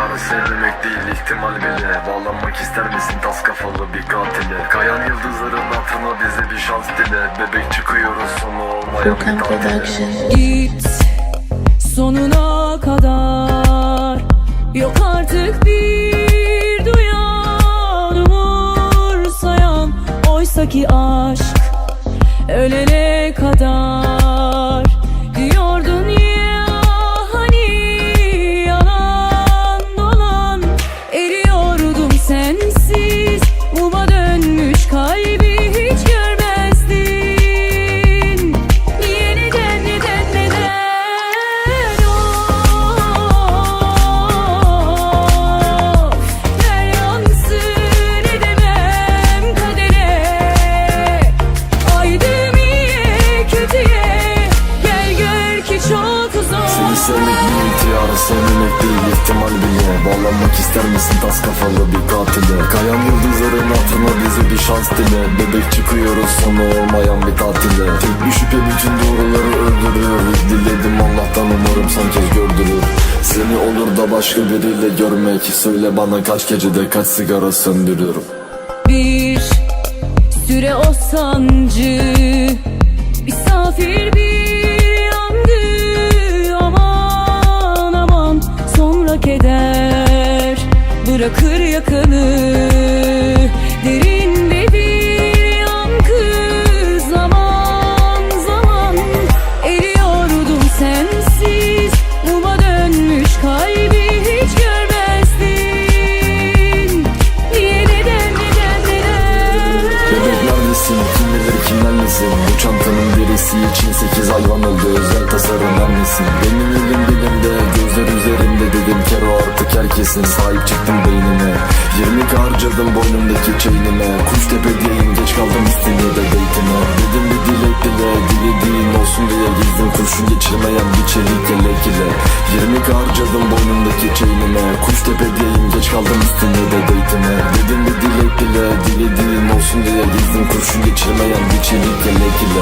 intihar sevmemek değil ihtimal bile Bağlanmak ister misin? Tas kafalı bir katile. Kayan yıldızların hatırına bize bir şans dile. Bebek çıkıyoruz sonu olmayan Furkan bir tatile. Git sonuna kadar. Yok artık bir duyan umursayan. Oysa ki aşk ölene kadar bir intihar sevmemek değil ihtimal bile. Bağlanmak ister misin? Tas kafalı bir katile. Kayan yıldızların hatırına bize bir şans dile. Bebek çıkıyoruz sonu olmayan bir tatile. Tek bir şüphe bütün doğruları öldürüyor Diledim Allah'tan umarım son kez gördürür. Seni olur da başka biriyle görmek. Söyle bana kaç gecede kaç sigara söndürüyorum Bir süre o sancı Misafir bir keder Bırakır yakanı. Derinde bir yankı. Zaman zaman eriyordum sensiz. Muma dönmüş kalbi hiç görmezdin. Niye neden neden neden? Neredesin? Kim bilir kimlerlesin Bu çantanın derisi için sekiz hayvan öldü. Özel tasarım neredesin? Benim elim dilimde gözler üzerimde dedim kero artık herkesin Sahip çıktım beynime. 20 harcadım boynumdaki çeynime. Kuş tepedeyim geç kaldım istemiyor da beytime. Dedim bir dilek dile dilediğin olsun diye Gizdim kurşun geçirmeyen bir çelik yelek ile. 20 harcadım boynumdaki çeynime. Kuş tepedeyim geç kaldım üstünde de beytime. Dedim bir dilek dile dilediğin olsun diye Gizdim kurşun geçirmeyen bir çelik yelek ile